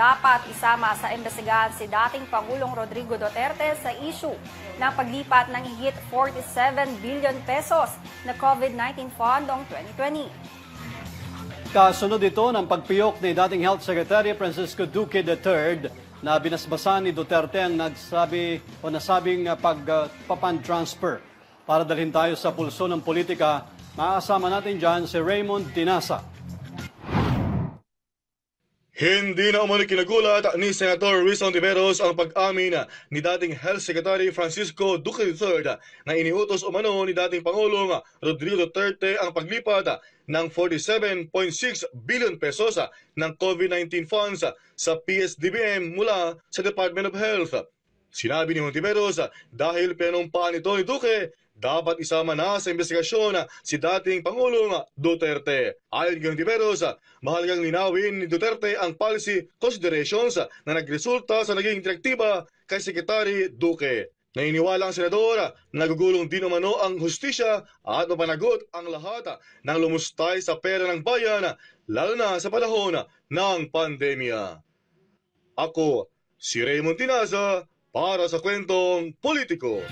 dapat isama sa imbestigahan si dating Pangulong Rodrigo Duterte sa issue ng paglipat ng higit 47 billion pesos na COVID-19 fund noong 2020. Kasunod ito ng pagpiyok ni dating Health Secretary Francisco Duque III na binasbasan ni Duterte ang nagsabi o nasabing uh, pagpapan transfer. Para dalhin tayo sa pulso ng politika, makakasama natin dyan si Raymond Tinasa. Hindi na umano kinagulat ni Senator Rizon Tiveros ang pag-amin ni dating Health Secretary Francisco Duque III na iniutos umano ni dating Pangulong Rodrigo Duterte ang paglipat ng 47.6 billion pesos ng COVID-19 funds sa PSDBM mula sa Department of Health. Sinabi ni Montiveros dahil pinumpaan ito ni Duque, dapat isama na sa investigasyon si dating Pangulong Duterte. Ayon kay Montiveros, mahalagang linawin ni Duterte ang policy considerations na nagresulta sa naging direktiba kay Secretary Duque. Naniniwala ang senador na nagugulong din umano ang hustisya at mapanagot ang lahat ng lumustay sa pera ng bayan, lalo na sa panahon ng pandemya. Ako, si Raymond Tinaza, para sa kwentong politiko.